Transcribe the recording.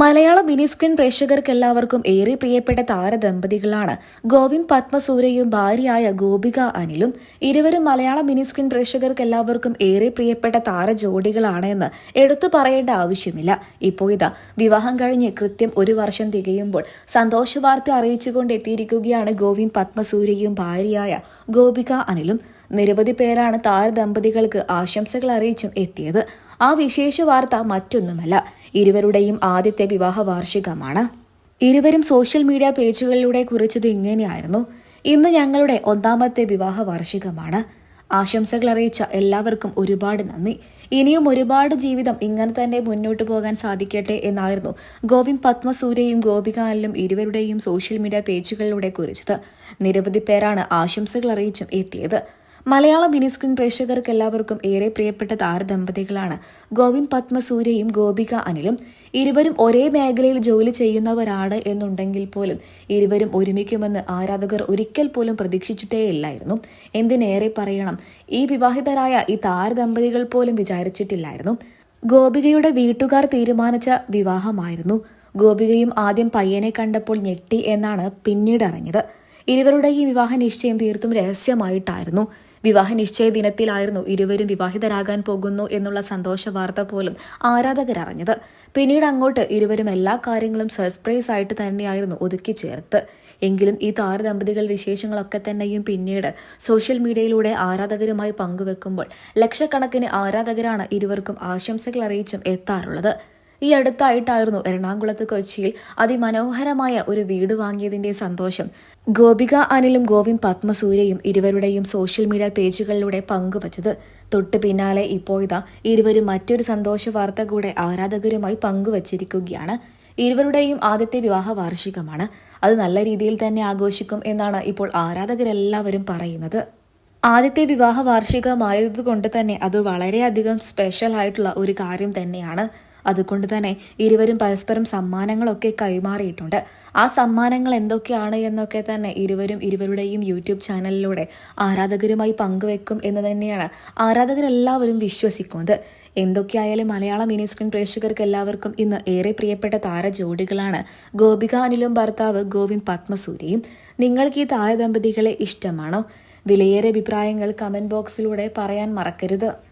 മലയാള mini screen പ്രേക്ഷകർക്ക് എല്ലാവർക്കും ഏറെ പ്രിയപ്പെട്ട താരദമ്പതികളാണ്. ഗോവിന്ദ് പത്മസൂര്യയും ഭാര്യയായ ഗോപിക അനിലും. ഇരുവരും മലയാള മിനി സ്ക്രീൻ പ്രേക്ഷകർക്ക് എല്ലാവർക്കും ഏറെ പ്രിയപ്പെട്ട താരജോഡികളാണ് എന്ന് എടുത്തു പറയേണ്ട ആവശ്യമില്ല. ഇപ്പോൾ ഇതാ വിവാഹം കഴിഞ്ഞ് കൃത്യം ഒരു വർഷം തികയുമ്പോൾ സന്തോഷവാർത്ത അറിയിച്ചുകൊണ്ട് എത്തിയിരിക്കുകയാണ് ഗോവിന്ദ് പത്മസൂര്യയും ഭാര്യയായ ഗോപിക അനിലും. നിരവധി പേരാണ് താരദമ്പതികൾക്ക് ആശംസകൾ അറിയിച്ചും എത്തിയത്. ആ വിശേഷ വാർത്ത മറ്റൊന്നുമല്ല. ഇരുവരുടെയും ആദ്യത്തെ വിവാഹ വാർഷികമാണ്. ഇരുവരും സോഷ്യൽ മീഡിയ പേജുകളിലൂടെ കുറിച്ചത് ഇങ്ങനെയായിരുന്നു. ഇന്ന് ഞങ്ങളുടെ ഒന്നാമത്തെ വിവാഹ വാർഷികമാണ്. ആശംസകൾ അറിയിച്ച എല്ലാവർക്കും ഒരുപാട് നന്ദി. ഇനിയും ഒരുപാട് ജീവിതം ഇങ്ങനെ തന്നെ മുന്നോട്ട് പോകാൻ സാധിക്കട്ടെ എന്നായിരുന്നു ഗോവിന്ദ് പത്മസൂര്യയും ഗോപികാലിലും ഇരുവരുടെയും സോഷ്യൽ മീഡിയ പേജുകളിലൂടെ കുറിച്ചത്. നിരവധി പേരാണ് ആശംസകൾ അറിയിച്ചും എത്തിയത്. മലയാള മിനിസ്ക്രീൻ പ്രേക്ഷകർക്ക് എല്ലാവർക്കും ഏറെ പ്രിയപ്പെട്ട താരദമ്പതികളാണ് ഗോവിന്ദ് പത്മസൂര്യയും ഗോപിക അനിലും. ഇരുവരും ഒരേ മേഖലയിൽ ജോലി ചെയ്യുന്നവരാണ് എന്നുണ്ടെങ്കിൽ പോലും ഇരുവരും ഒരുമിക്കുമെന്ന് ആരാധകർ ഒരിക്കൽ പോലും പ്രതീക്ഷിച്ചിട്ടേയില്ലായിരുന്നു. എന്തിനേറെ പറയണം ഈ വിവാഹിതരായ ഈ താരദമ്പതികൾ പോലും വിചാരിച്ചിട്ടില്ലായിരുന്നു. ഗോപികയുടെ വീട്ടുകാർ തീരുമാനിച്ച വിവാഹമായിരുന്നു. ഗോപികയും ആദ്യം പയ്യനെ കണ്ടപ്പോൾ ഞെട്ടി എന്നാണ് പിന്നീട് അറിഞ്ഞത്. ഇരുവരുടെ ഈ വിവാഹ നിശ്ചയം തീർത്തും രഹസ്യമായിട്ടായിരുന്നു. വിവാഹ നിശ്ചയ ദിനത്തിലായിരുന്നു ഇരുവരും വിവാഹിതരാകാൻ പോകുന്നു എന്നുള്ള സന്തോഷ വാർത്ത പോലും ആരാധകർ അറിഞ്ഞത്. പിന്നീട് അങ്ങോട്ട് ഇരുവരും എല്ലാ കാര്യങ്ങളും സർപ്രൈസ് ആയിട്ട് തന്നെയായിരുന്നു ഒതുക്കി ചേർത്ത്. എങ്കിലും ഈ താരദമ്പതികൾ വിശേഷങ്ങളൊക്കെ തന്നെയും പിന്നീട് സോഷ്യൽ മീഡിയയിലൂടെ ആരാധകരുമായി പങ്കുവെക്കുമ്പോൾ ലക്ഷക്കണക്കിന് ആരാധകരാണ് ഇരുവർക്കും ആശംസകൾ അറിയിച്ചും എത്താറുള്ളത്. ഈ അടുത്തായിട്ടായിരുന്നു എറണാകുളത്ത് കൊച്ചിയിൽ അതിമനോഹരമായ ഒരു വീട് വാങ്ങിയതിന്റെ സന്തോഷം. ഗോപിക അനിലും ഗോവിന്ദ് പത്മസൂര്യയും ഇരുവരുടെയും സോഷ്യൽ മീഡിയ പേജുകളിലൂടെ പങ്കുവച്ചത്. തൊട്ടു പിന്നാലെ ഇപ്പോൾ ഇതാ ഇരുവരും മറ്റൊരു സന്തോഷ വാർത്ത കൂടെ ആരാധകരുമായി പങ്കുവച്ചിരിക്കുകയാണ്. ഇരുവരുടെയും ആദ്യത്തെ വിവാഹ വാർഷികമാണ്. അത് നല്ല രീതിയിൽ തന്നെ ആഘോഷിക്കും എന്നാണ് ഇപ്പോൾ ആരാധകരെല്ലാവരും പറയുന്നത്. ആദ്യത്തെ വിവാഹ വാർഷികമായതുകൊണ്ട് തന്നെ അത് വളരെയധികം സ്പെഷ്യൽ ആയിട്ടുള്ള ഒരു കാര്യം തന്നെയാണ്. അതുകൊണ്ട് തന്നെ ഇരുവരും പരസ്പരം സമ്മാനങ്ങളൊക്കെ കൈമാറിയിട്ടുണ്ട്. ആ സമ്മാനങ്ങൾ എന്തൊക്കെയാണ് എന്നൊക്കെ തന്നെ ഇരുവരും ഇരുവരുടെയും യൂട്യൂബ് ചാനലിലൂടെ ആരാധകരുമായി പങ്കുവെക്കും എന്ന് തന്നെയാണ് ആരാധകരെല്ലാവരും വിശ്വസിക്കുന്നത്. എന്തൊക്കെയായാലും മലയാള മിനി സ്ക്രീൻ പ്രേക്ഷകർക്ക് എല്ലാവർക്കും ഇന്ന് ഏറെ പ്രിയപ്പെട്ട താരജോഡികളാണ് ഗോപിക അനിലും ഭർത്താവ് ഗോവിന്ദ് പത്മസൂരിയും നിങ്ങൾക്ക് ഈ താര ദമ്പതികളെ ഇഷ്ടമാണോ? വിലയേറെ അഭിപ്രായങ്ങൾ കമന്റ് ബോക്സിലൂടെ പറയാൻ മറക്കരുത്.